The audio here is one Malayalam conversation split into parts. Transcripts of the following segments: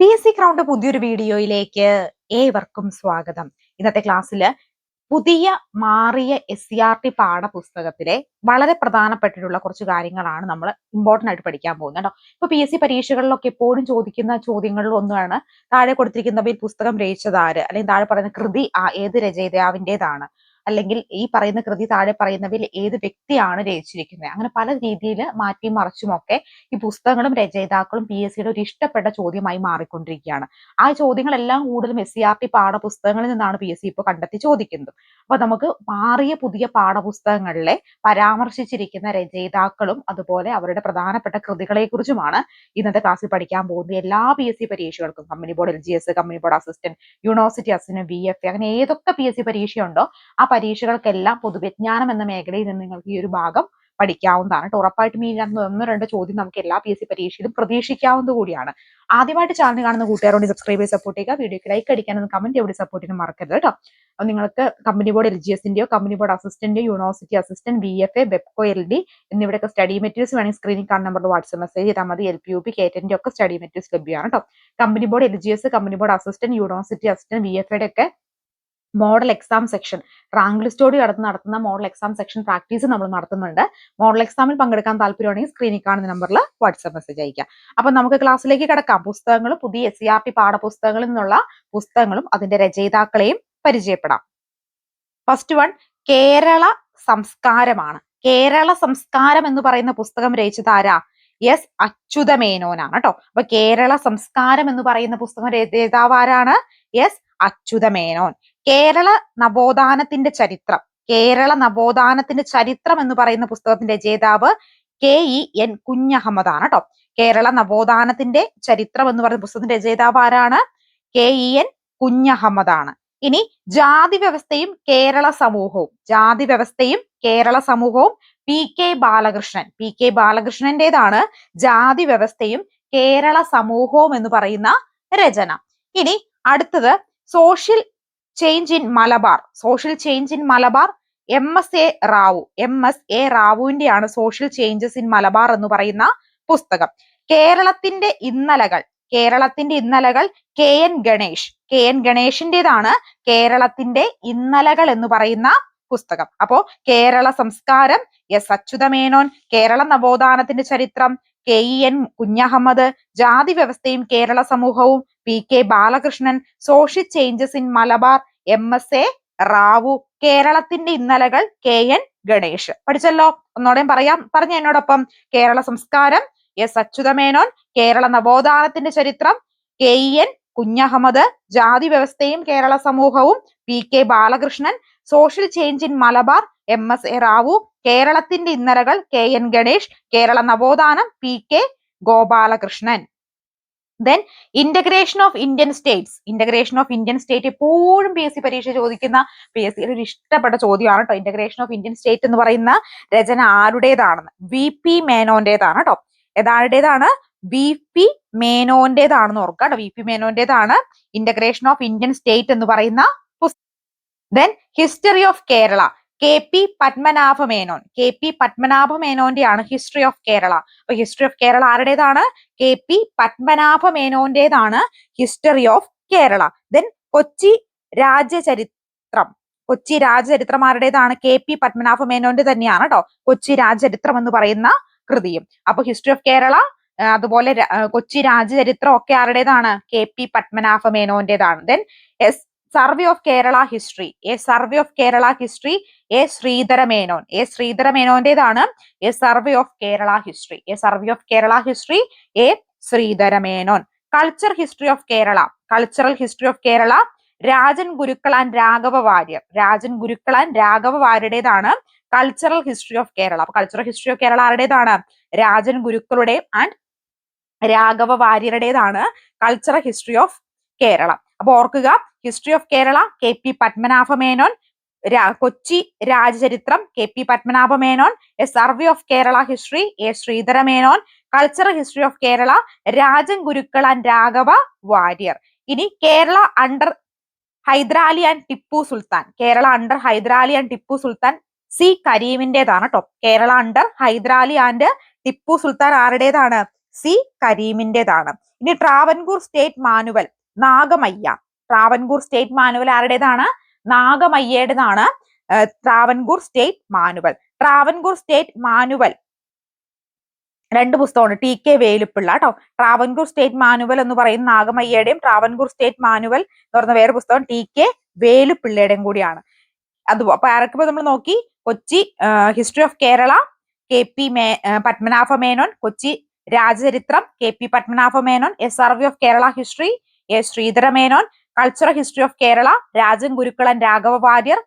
പി എസ് സി ക്രൗണ്ട് പുതിയൊരു വീഡിയോയിലേക്ക് ഏവർക്കും സ്വാഗതം. ഇന്നത്തെ ക്ലാസ്സിൽ പുതിയ മാറിയ എസ് സി ആർ ടി പാഠപുസ്തകത്തിലെ വളരെ പ്രധാനപ്പെട്ടിട്ടുള്ള കുറച്ച് കാര്യങ്ങളാണ് നമ്മൾ ഇമ്പോർട്ടന്റ് ആയിട്ട് പഠിക്കാൻ പോകുന്നത് കേട്ടോ. ഇപ്പൊ പി എസ് സി പരീക്ഷകളിലൊക്കെ എപ്പോഴും ചോദിക്കുന്ന ചോദ്യങ്ങളിൽ ഒന്നാണ് താഴെ കൊടുത്തിരിക്കുന്നവയിൽ പുസ്തകം രചിച്ചതാര് അല്ലെങ്കിൽ താഴെ പറയുന്ന കൃതി ആ- ഏത് രചയിതാവിന്റെതാണ്? അല്ലെങ്കിൽ ഈ പറയുന്ന കൃതി താഴെ പറയുന്നവയിൽ ഏത് വ്യക്തിയാണ് രചിച്ചിരിക്കുന്നത്. അങ്ങനെ പല രീതിയിൽ മാറ്റി മറിച്ചുമൊക്കെ ഈ പുസ്തകങ്ങളും രചയിതാക്കളും പി എസ് സിയുടെ ഒരു ഇഷ്ടപ്പെട്ട ചോദ്യമായി മാറിക്കൊണ്ടിരിക്കുകയാണ്. ആ ചോദ്യങ്ങളെല്ലാം കൂടുതലും എസ് സി ആർ ടി പാഠപുസ്തകങ്ങളിൽ നിന്നാണ് പി എസ് സി ഇപ്പോൾ കണ്ടെത്തി ചോദിക്കുന്നത്. അപ്പൊ നമുക്ക് മാറിയ പുതിയ പാഠപുസ്തകങ്ങളിലെ പരാമർശിച്ചിരിക്കുന്ന രചയിതാക്കളും അതുപോലെ അവരുടെ പ്രധാനപ്പെട്ട കൃതികളെ കുറിച്ചുമാണ് ഇന്നത്തെ ക്ലാസ്സിൽ പഠിക്കാൻ പോകുന്നത്. എല്ലാ P S C പരീക്ഷകൾക്കും company board L G S company board assistant university assistant B F അങ്ങനെ ഏതൊക്കെ പി എസ് സി പരീക്ഷയുണ്ടോ ആ പരീക്ഷകൾക്കെല്ലാം പൊതുവിജ്ഞാനം എന്ന മേഖലയിൽ നിന്ന് നിങ്ങൾക്ക് ഈ ഒരു ഭാഗം പഠിക്കാവുന്നതാണ്. ട്ടോ. ഉറപ്പായിട്ടും ഈ ഒന്നോ രണ്ടോ ചോദ്യം നമുക്ക് എല്ലാ പി എസ് സി പരീക്ഷയിലും പ്രതീക്ഷിക്കാവുന്നത് കൂടിയാണ്. ആദ്യമായിട്ട് ചാനൽ കാണുന്ന കൂട്ടുകാരോട് സബ്സ്ക്രൈബ് ചെയ്ത് സപ്പോർട്ട് ചെയ്യുക. വീഡിയോക്ക് ലൈക്ക് അടിക്കാനൊന്നും കമന്റ് എവിടെ സപ്പോർട്ട് ചെയ്യാൻ മറക്കരുത് കേട്ടോ നിങ്ങൾക്ക് കമ്പനി ബോർഡ് എൽ ജി എസിന്റെയോ company board അസിസ്റ്റന്റോ university assistant B F A Bevco L D എന്നിവിടെയൊക്കെ study materials വേണമെങ്കിൽ സ്ക്രീനിൽ കാണുന്ന നമ്പറിൽ വാട്സ്ആപ്പ് മെസ്സേജ് ചെയ്താൽ മതി. എൽ പി യു പി കേറ്റന്റെ ഒക്കെ സ്റ്റഡി മെറ്റീരിയൽസ് ലഭ്യമാണ് കേട്ടോ company board L G S company board assistant university assistant B F എയുടെ ഒക്കെ മോഡൽ എക്സാം സെക്ഷൻ റാങ്ക് ലിസ്റ്റോട് കടന്ന് നടത്തുന്ന മോഡൽ എക്സാം സെക്ഷൻ പ്രാക്ടീസ് നമ്മൾ നടത്തുന്നുണ്ട്. മോഡൽ എക്സാമിൽ പങ്കെടുക്കാൻ താല്പര്യമാണെങ്കിൽ സ്ക്രീനിൽ കാണുന്ന നമ്പറിൽ വാട്സ്ആപ്പ് മെസ്സേജ് അയക്കാം അപ്പൊ നമുക്ക് ക്ലാസ്സിലേക്ക് കിടക്കാം. പുസ്തകങ്ങളും പുതിയ എസ് സി ആർ ടി പാഠപുസ്തകങ്ങളിൽ നിന്നുള്ള പുസ്തകങ്ങളും അതിന്റെ രചയിതാക്കളെയും പരിചയപ്പെടാം. ഫസ്റ്റ് വൺ കേരള സംസ്കാരമാണ്. കേരള സംസ്കാരം എന്ന് പറയുന്ന പുസ്തകം രചിച്ചത് ആരാ? എസ് അച്യുതമേനോനാണ് കേട്ടോ അപ്പൊ കേരള സംസ്കാരം എന്ന് പറയുന്ന പുസ്തകം രചയിതാവ് ആരാണ്? എസ് അച്യുതമേനോൻ കേരള നവോത്ഥാനത്തിന്റെ ചരിത്രം. കേരള നവോത്ഥാനത്തിന്റെ ചരിത്രം എന്ന് പറയുന്ന പുസ്തകത്തിന്റെ രചയിതാവ് കെ ഇ എൻ കുഞ്ഞഹമ്മദ് ആണ് കേട്ടോ കേരള നവോത്ഥാനത്തിന്റെ ചരിത്രം എന്ന് പറയുന്ന പുസ്തകത്തിന്റെ രചയിതാവ് ആരാണ്? കെ ഇ എൻ കുഞ്ഞഹമ്മദ് ആണ് ഇനി ജാതി വ്യവസ്ഥയും കേരള സമൂഹവും. ജാതി വ്യവസ്ഥയും കേരള സമൂഹവും P K Balakrishnan. P K ബാലകൃഷ്ണന്റേതാണ് ജാതി വ്യവസ്ഥയും കേരള സമൂഹവും എന്ന് പറയുന്ന രചന. ഇനി അടുത്തത് social change in Malabar social change in Malabar M S A Rao M S A റാവുവിന്റെയാണ് social changes in Malabar എന്ന് പറയുന്ന പുസ്തകം. കേരളത്തിന്റെ ഇന്നലകൾ. കേരളത്തിന്റെ ഇന്നലകൾ K N Ganesh K N ഗണേഷിന്റെതാണ് കേരളത്തിന്റെ ഇന്നലകൾ എന്ന് പറയുന്ന പുസ്തകം. അപ്പോ കേരള സംസ്കാരം എസ് അച്യുതമേനോൻ കേരള നവോത്ഥാനത്തിന്റെ ചരിത്രം കെ ഇ എൻ കുഞ്ഞഹമ്മദ് ജാതി വ്യവസ്ഥയും കേരള സമൂഹവും P K Balakrishnan social changes in Malabar M S A Rao കേരളത്തിന്റെ ഇന്നലകൾ കെ എൻ ഗണേഷ്. പഠിച്ചല്ലോ? ഒന്നോടെയും പറയാം. പറഞ്ഞു എന്നോടൊപ്പം. കേരള സംസ്കാരം എസ് അച്യുതമേനോൻ കേരള നവോത്ഥാനത്തിന്റെ ചരിത്രം കെ ഇ എൻ കുഞ്ഞഹമ്മദ് ജാതി വ്യവസ്ഥയും കേരള സമൂഹവും P K Balakrishnan social change in Malabar M S A Rao കേരളത്തിന്റെ ഇന്നലകൾ കെ എൻ ഗണേഷ് കേരള നവോത്ഥാനം P K Gopalakrishnan. Then integration of Indian states integration of Indian state എപ്പോഴും പി എസ് സി പരീക്ഷ ചോദിക്കുന്ന പി എസ് സിയുടെ ഒരു ഇഷ്ടപ്പെട്ട ചോദ്യമാണ് കേട്ടോ ഇന്റഗ്രേഷൻ ഓഫ് ഇന്ത്യൻ സ്റ്റേറ്റ് എന്ന് പറയുന്ന രചന ആരുടേതാണെന്ന്? വി പി മേനോന്റേതാണ് കേട്ടോ ഏതാരുടേതാണ്? വി പി മേനോന്റേതാണെന്ന് ഓർക്കുക കേട്ടോ വി പി മേനോന്റേതാണ് ഇന്റഗ്രേഷൻ ഓഫ് ഇന്ത്യൻ സ്റ്റേറ്റ് എന്ന് പറയുന്ന പുസ്തകം. Then history of Kerala K P Padmanabha Menon K P Padmanabha മേനോന്റെയാണ് history of Kerala. അപ്പൊ ഹിസ്റ്ററി ഓഫ് കേരള ആരുടേതാണ്? K P Padmanabha മേനോന്റേതാണ് history of Kerala. Then Kochi രാജചരിത്രം. Kochi രാജചരിത്രം ആരുടേതാണ്? കെ പി പത്മനാഭ മേനോന്റെ തന്നെയാണ് കേട്ടോ കൊച്ചി രാജചരിത്രം എന്ന് പറയുന്ന കൃതിയും. അപ്പൊ ഹിസ്റ്ററി ഓഫ് കേരള അതുപോലെ കൊച്ചി രാജചരിത്രം ഒക്കെ ആരുടേതാണ്? K P Padmanabha മേനോന്റേതാണ് then S survey of Kerala history. A survey of Kerala history A Sreedhara Menon. A Sreedhara മേനോന്റേതാണ് A survey of Kerala history. A survey of Kerala history A Sreedhara Menon. Culture history of Kerala. Cultural history of Kerala. Rajan Gurukkal and Raghava Warrier. Rajan Gurukkal and Raghava വാര്യരുടേതാണ് cultural history of Kerala. അപ്പൊ കൾച്ചറൽ ഹിസ്റ്ററി ഓഫ് കേരള ആരുടേതാണ്? രാജൻ ഗുരുക്കളുടെ ആൻഡ് രാഘവ വാര്യരുടേതാണ് കൾച്ചറൽ ഹിസ്റ്ററി ഓഫ് കേരള. അപ്പൊ ഓർക്കുക history of Kerala K P Padmanabha Menon Kochi രാജചരിത്രം K P Padmanabha Menon A survey of Kerala history A Sreedhara Menon cultural history of Kerala Rajan Gurukkal and Raghava Warrier. ഇനി Kerala under Hyder Ali and Tipu Sultan. Kerala under Hyder Ali and Tipu Sultan C കരീമിന്റേതാണ് കേട്ടോ കേരള അണ്ടർ ഹൈദരാലി ആൻഡ് ടിപ്പു സുൽത്താൻ ആരുടേതാണ്? സി കരീമിന്റേതാണ്. ഇനി Travancore state manual Nagamayya. Travancore state manual ആരുടേതാണ്? നാഗമയ്യയുടേതാണ്. Travancore state manual. Travancore state manual. രണ്ട് പുസ്തകമാണ് ടി കെ വേലുപ്പിള്ള കേട്ടോ ട്രാവൻകൂർ സ്റ്റേറ്റ് മാനുവൽ എന്ന് പറയുന്ന നാഗമയ്യയുടെയും ട്രാവൻകൂർ സ്റ്റേറ്റ് മാനുവൽ എന്ന് പറയുന്ന വേറെ പുസ്തകം ടി കെ വേലുപ്പിള്ളയുടെയും കൂടിയാണ്. അത് അപ്പൊ ആരൊക്കെ നമ്മൾ നോക്കി? Kochi history of Kerala K P may Padmanabha Menon Kochi രാജചരിത്രം K P Padmanabha Menon A survey of Kerala history A. Sreedhara Menon cultural history of Kerala Rajan Gurukkal and Raghava Warrier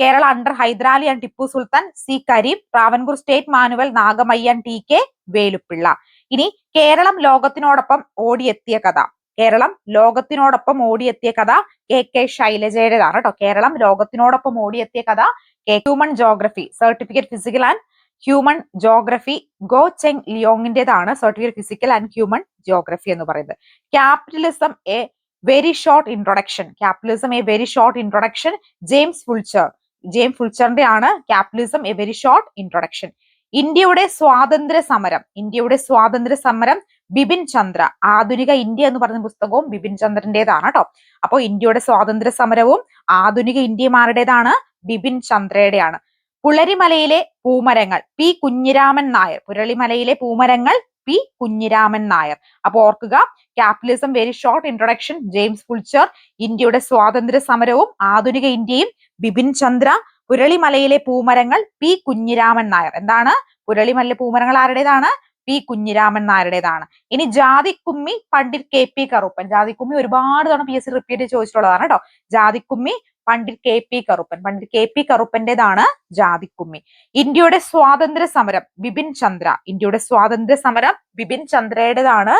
Kerala under Hyder Ali and Tipu Sultan C. Kareem Travancore state manual Nagamayya and T. K. Velupillai ഇനി കേരളം ലോകത്തിനോടൊപ്പം ഓടിയെത്തിയ കഥ. കേരളം ലോകത്തിനോടൊപ്പം ഓടിയെത്തിയ കഥ കെ. കെ. ശൈലജയുടേതാണ് കേട്ടോ. കേരളം ലോകത്തിനോടൊപ്പം ഓടിയെത്തിയ കഥ K. Human geography certificate physical and human geography Goh Cheng ലിയോങ്ങിന്റെതാണ് certificate physical and human geography എന്ന് പറയുന്നത്. Capitalism a very short introduction capitalism a very short introduction James Fulcher James ഫുൾച്ചറിന്റെ ആണ് capitalism a very short introduction ഇന്ത്യയുടെ സ്വാതന്ത്ര്യ സമരം. ഇന്ത്യയുടെ സ്വാതന്ത്ര്യ സമരം ബിപിൻ ചന്ദ്ര. ആധുനിക ഇന്ത്യ എന്ന് പറയുന്ന പുസ്തകവും ബിപിൻ ചന്ദ്രന്റേതാണ് കേട്ടോ അപ്പോ ഇന്ത്യയുടെ സ്വാതന്ത്ര്യ സമരവും ആധുനിക ഇന്ത്യമാരുടേതാണ് ബിപിൻ ചന്ദ്രയുടെയാണ്. പുളരിമലയിലെ പൂമരങ്ങൾ പി കുഞ്ഞിരാമൻ നായർ. പുരളിമലയിലെ പൂമരങ്ങൾ പി കുഞ്ഞിരാമൻ നായർ. അപ്പൊ ഓർക്കുക capitalism very short introduction James Fulcher ഇന്ത്യയുടെ സ്വാതന്ത്ര്യ സമരവും ആധുനിക ഇന്ത്യയും ബിപിൻ ചന്ദ്ര പുരളിമലയിലെ പൂമരങ്ങൾ പി കുഞ്ഞിരാമൻ നായർ. എന്താണ്? പുരളിമലയിലെ പൂമരങ്ങൾ ആരുടേതാണ്? പി കുഞ്ഞിരാമൻ നായരുടേതാണ്. ഇനി ജാതിക്കുമ്മി പണ്ഡിറ്റ് കെ പി കറുപ്പൻ. ജാതിക്കുമ്മി ഒരുപാട് തവണ പി എസ് സി റിപ്പീറ്റ് ചോദിച്ചിട്ടുള്ളതാണ് കേട്ടോ. Jathikkummi Pandit K P Karuppan. Pandit K P കറുപ്പന്റേതാണ് ജാതിക്കുമ്മി. ഇന്ത്യയുടെ സ്വാതന്ത്ര്യ സമരം ബിപിൻ ചന്ദ്ര. ഇന്ത്യയുടെ സ്വാതന്ത്ര്യ സമരം ബിപിൻ ചന്ദ്രയുടേതാണ്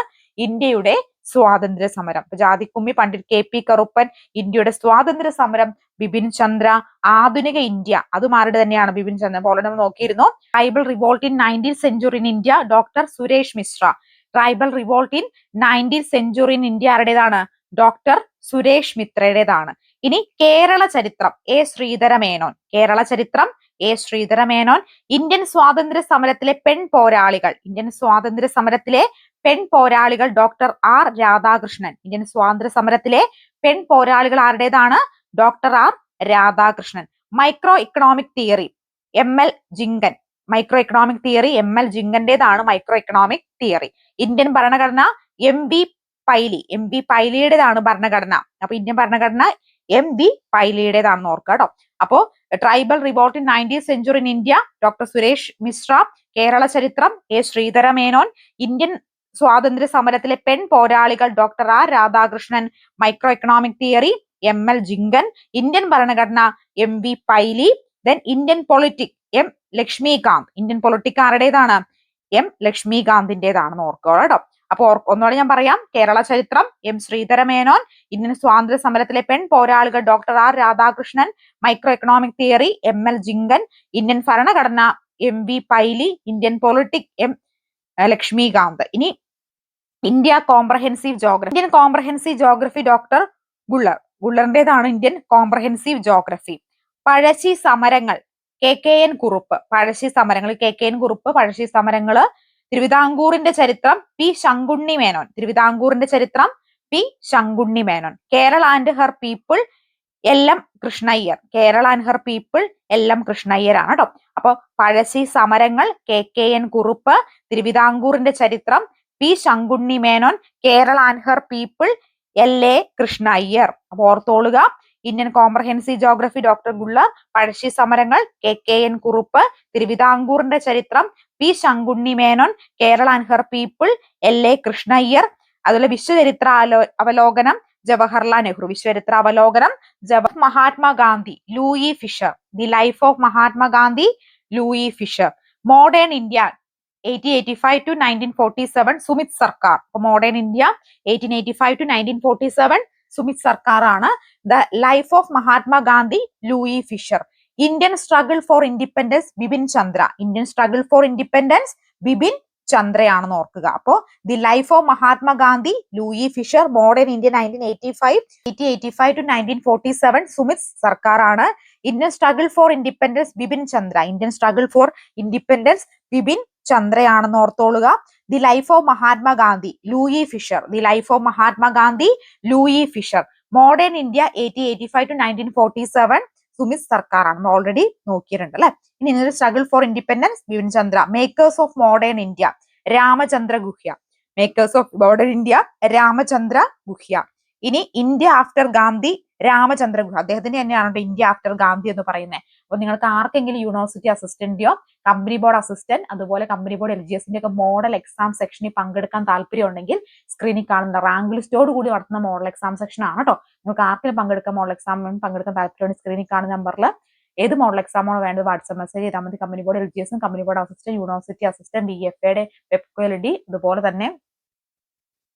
ഇന്ത്യയുടെ സ്വാതന്ത്ര്യ സമരം. ജാതിക്കുമ്മി പണ്ഡിറ്റ് കെ പി കറുപ്പൻ ഇന്ത്യയുടെ സ്വാതന്ത്ര്യ സമരം ബിപിൻ ചന്ദ്ര ആധുനിക ഇന്ത്യ. അത് തന്നെയാണ് ബിപിൻ ചന്ദ്ര പോലെ നമ്മൾ നോക്കിയിരുന്നു. Tribal revolt in nineteen century in India doctor Suresh Mishra. Tribal revolt in nineteen century in India ആരുടേതാണ്? ഡോക്ടർ സുരേഷ് മിത്രയുടേതാണ്. ഇനി കേരള ചരിത്രം എ ശ്രീധരമേനോൻ കേരള ചരിത്രം എ ശ്രീധരമേനോൻ ഇന്ത്യൻ സ്വാതന്ത്ര്യ സമരത്തിലെ പെൺ പോരാളികൾ. ഇന്ത്യൻ സ്വാതന്ത്ര്യ സമരത്തിലെ പെൺ പോരാളികൾ ഡോക്ടർ ആർ രാധാകൃഷ്ണൻ. ഇന്ത്യൻ സ്വാതന്ത്ര്യ സമരത്തിലെ പെൺ പോരാളികൾ ആരുടേതാണ്? Doctor R Radhakrishnan. Micro economic theory M L Jhingan. Micro economic theory M L ജിങ്കന്റേതാണ് micro economic theory. Indian ഭരണഘടന M B Pylee M B പൈലിയുടേതാണ് ഭരണഘടന. അപ്പൊ ഇന്ത്യൻ ഭരണഘടന എം ബി പൈലിയുടേതാണെന്ന് ഓർക്കുക കേട്ടോ അപ്പോ tribal revolt in nineteen century in India doctor Suresh Mishra Kerala ചരിത്രം എ ശ്രീധര മേനോൻ ഇന്ത്യൻ സ്വാതന്ത്ര്യ സമരത്തിലെ പെൺ പോരാളികൾ doctor R Radhakrishnan micro economic theory M L Jhingan Indian ഭരണഘടന M V Pylee then Indian politic M Laxmikanth Indian politic ആരുടേതാണ്? എം ലക്ഷ്മികാന്തിന്റെതാണെന്ന് ഓർക്കുക കേട്ടോ അപ്പൊ ഓർ- ഒന്നുകൂടെ ഞാൻ പറയാം. കേരള ചരിത്രം എം ശ്രീധര മേനോൻ ഇന്ത്യൻ സ്വാതന്ത്ര്യ സമരത്തിലെ പെൺ പോരാളികൾ doctor R Radhakrishnan micro economic theory M L Jhingan Indian ഭരണഘടന M V Pylee Indian politic M Laxmikanth. ഇനി India comprehensive geography Indian comprehensive geography doctor Khullar. ഗുള്ളറിന്റേതാണ് Indian comprehensive geography Pazhassi സമരങ്ങൾ K K N Kurup. Pazhassi സമരങ്ങൾ K K N Kurup Pazhassi സമരങ്ങൾ തിരുവിതാംകൂറിന്റെ ചരിത്രം പി ശങ്കുണ്ണി മേനോൻ. തിരുവിതാംകൂറിന്റെ ചരിത്രം P Sankunni Menon. Kerala and her people L M Krishna Iyer. Kerala and her people L M കൃഷ്ണയ്യരാണ് കേട്ടോ അപ്പൊ പഴശ്ശി സമരങ്ങൾ കെ കെ എൻ കുറുപ്പ് തിരുവിതാംകൂറിന്റെ ചരിത്രം P Sankunni Menon Kerala and her people L A Krishna Iyer. അപ്പോൾ അപ്പൊ ഓർത്തോളുക Indian comprehensive geography doctor Khullar Pazhassi സമരങ്ങൾ കെ കെ എൻ കുറുപ്പ് തിരുവിതാംകൂറിന്റെ ചരിത്രം P Sankunni Menon Kerala and her people L A Krishna Iyer അതുപോലെ വിശ്വചരിത്ര അവലോകനം ജവഹർലാൽ നെഹ്റു വിശ്വചരിത്ര അവലോകനം Java Mahatma Gandhi Louis Fischer the life of Mahatma Gandhi Louis Fischer modern India eighteen eighty five to nineteen forty seven Sumit Sarkar modern India eighteen eighty five to nineteen forty seven Sumit സർക്കാറാണ് the life of Mahatma Gandhi Louis Fischer. Indian struggle for independence Bipin Chandra. Indian struggle for independence Bipin ചന്ദ്രയാണെന്ന് ഓർക്കുക. അപ്പോ the life of Mahatma Gandhi Louis Fischer modern India nineteen eighty five eighty eighty five to nineteen forty seven Sumit Sarkar ആണ് Indian struggle for independence Bipin Chandra. Indian struggle for independence Bipin ചന്ദ്രയാണെന്ന് ഓർത്തോളുക. The life of Mahatma Gandhi Louis Fischer. The life of Mahatma Gandhi Louis Fischer. Modern India eighteen eighty five to nineteen forty seven Sumit Sarkar ആണ് ഓൾറെഡി നോക്കിയിട്ടുണ്ട് അല്ലെ? ഇനി ഇന്നൊരു struggle for independence Bipin Chandra. Makers of modern India Ramachandra Guha. Makers of modern India Ramachandra Guha. ഇനി ഇന്ത്യ ആഫ്റ്റർ ഗാന്ധി രാമചന്ദ്ര ഗുഹ അദ്ദേഹത്തിന്റെ തന്നെയാണ് ഇന്ത്യ ആഫ്റ്റർ ഗാന്ധി എന്ന് പറയുന്നത്. അപ്പൊ നിങ്ങൾക്ക് ആർക്കെങ്കിലും യൂണിവേഴ്സിറ്റി അസിസ്റ്റന്റിയോ കമ്പനി ബോർഡ് അസിസ്റ്റന്റ് അതുപോലെ കമ്പനി ബോർഡ് എൽ ജി എസിന്റെ ഒക്കെ മോഡൽ എക്സാം സെക്ഷനിൽ പങ്കെടുക്കാൻ താല്പര്യം ഉണ്ടെങ്കിൽ സ്ക്രീനിൽ കാണുന്ന റാങ്ക് ലിസ്റ്റോട് കൂടി നടത്തുന്ന മോഡൽ എക്സാം സെക്ഷൻ ആണ് കേട്ടോ നിങ്ങൾക്ക് ആർക്കെങ്കിലും പങ്കെടുക്കാൻ മോഡൽ എക്സാം പങ്കെടുക്കാൻ താല്പര്യം സ്ക്രീനിൽ കാണുന്ന നമ്പറിൽ ഏത് മോഡൽ എക്സാമാണോ വേണ്ടത് വാട്സ്ആപ്പ് മെസ്സേജ് ചെയ്താൽ മതി. കമ്പനി ബോർഡ് എൽ ജി എസും company board assistant university assistant B F എയുടെ വെബ് ഡി അതുപോലെ തന്നെ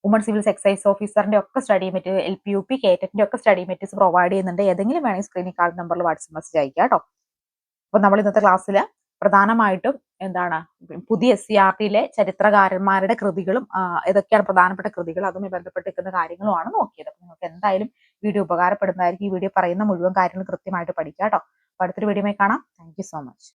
വുമൺ സിവിൽസ് എക്സൈസ് ഓഫീസറിന്റെ ഒക്കെ study material L P U P കേറ്ററ്റിന്റെ ഒക്കെ സ്റ്റഡി മെറ്റീരിയൽസ് പ്രൊവൈഡ് ചെയ്യുന്നുണ്ട്. ഏതെങ്കിലും വേണമെങ്കിൽ സ്ക്രീനിൽ കാർഡ് നമ്പറിൽ വാട്സ്ആപ്പ് മെസ്സേജ് അയക്കാം കേട്ടോ അപ്പൊ നമ്മൾ ഇന്നത്തെ ക്ലാസ്സിൽ പ്രധാനമായിട്ടും എന്താണ് പുതിയ എസ് സി ആർ ടിയിലെ ചരിത്രകാരന്മാരുടെ കൃതികളും ഏതൊക്കെയാണ് പ്രധാനപ്പെട്ട കൃതികൾ അതുമായി ബന്ധപ്പെട്ട് നിൽക്കുന്ന കാര്യങ്ങളുമാണ് നോക്കിയത്. അപ്പൊ നിങ്ങൾക്ക് എന്തായാലും വീഡിയോ ഉപകാരപ്പെടുന്നതായിരിക്കും. ഈ വീഡിയോ പറയുന്ന മുഴുവൻ കാര്യങ്ങൾ കൃത്യമായിട്ട് പഠിക്കാം കേട്ടോ. അടുത്തൊരു വീഡിയോ കാണാം. Thank so much